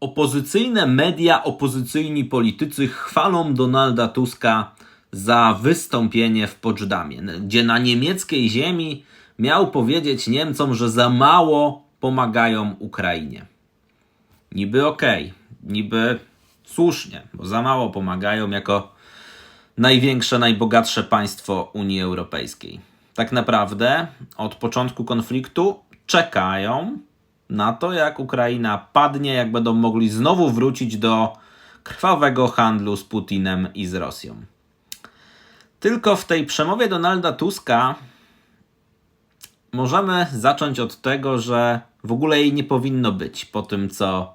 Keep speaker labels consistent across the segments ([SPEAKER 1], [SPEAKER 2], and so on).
[SPEAKER 1] Opozycyjne media, opozycyjni politycy chwalą Donalda Tuska za wystąpienie w Poczdamie, gdzie na niemieckiej ziemi miał powiedzieć Niemcom, że za mało pomagają Ukrainie. Niby okej, niby słusznie, bo za mało pomagają jako największe, najbogatsze państwo Unii Europejskiej. Tak naprawdę od początku konfliktu czekają na to, jak Ukraina padnie, jak będą mogli znowu wrócić do krwawego handlu z Putinem i z Rosją. Tylko w tej przemowie Donalda Tuska możemy zacząć od tego, że w ogóle jej nie powinno być po tym, co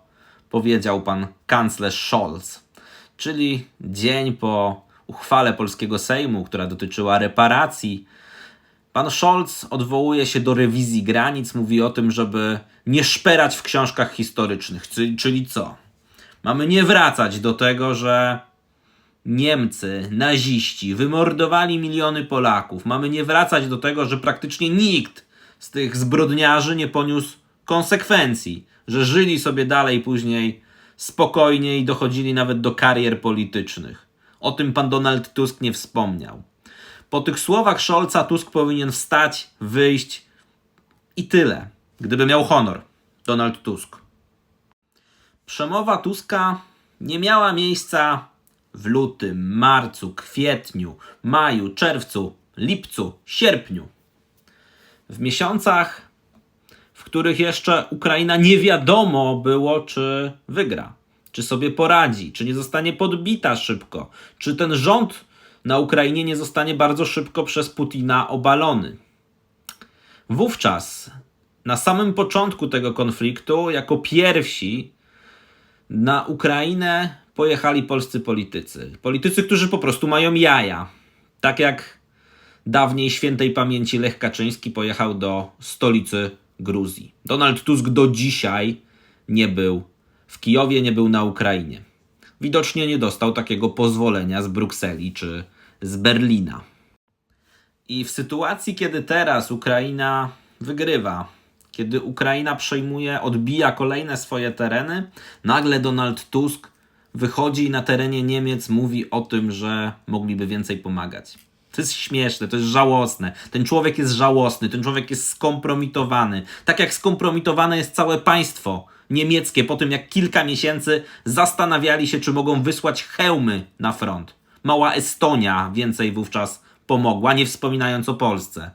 [SPEAKER 1] powiedział pan kanclerz Scholz, czyli dzień po uchwale polskiego Sejmu, która dotyczyła reparacji. Pan Scholz odwołuje się do rewizji granic, mówi o tym, żeby nie szperać w książkach historycznych. Czyli, co? Mamy nie wracać do tego, że Niemcy, naziści wymordowali miliony Polaków. Mamy nie wracać do tego, że praktycznie nikt z tych zbrodniarzy nie poniósł konsekwencji, że żyli sobie dalej później spokojnie i dochodzili nawet do karier politycznych. O tym pan Donald Tusk nie wspomniał. Po tych słowach Scholza Tusk powinien wstać, wyjść i tyle. Gdyby miał honor, Donald Tusk. Przemowa Tuska nie miała miejsca w lutym, marcu, kwietniu, maju, czerwcu, lipcu, sierpniu. W miesiącach, w których jeszcze Ukraina nie wiadomo było, czy wygra, czy sobie poradzi, czy nie zostanie podbita szybko, czy ten rząd na Ukrainie nie zostanie bardzo szybko przez Putina obalony. Wówczas, na samym początku tego konfliktu, jako pierwsi na Ukrainę pojechali polscy politycy. Politycy, którzy po prostu mają jaja. Tak jak dawniej świętej pamięci Lech Kaczyński pojechał do stolicy Gruzji. Donald Tusk do dzisiaj nie był w Kijowie, nie był na Ukrainie. Widocznie nie dostał takiego pozwolenia z Brukseli czy z Berlina. I w sytuacji, kiedy teraz Ukraina wygrywa, kiedy Ukraina przejmuje, odbija kolejne swoje tereny, nagle Donald Tusk wychodzi i na terenie Niemiec mówi o tym, że mogliby więcej pomagać. To jest śmieszne, to jest żałosne. Ten człowiek jest żałosny, ten człowiek jest skompromitowany. Tak jak skompromitowane jest całe państwo niemieckie po tym, jak kilka miesięcy zastanawiali się, czy mogą wysłać hełmy na front. Mała Estonia więcej wówczas pomogła, nie wspominając o Polsce.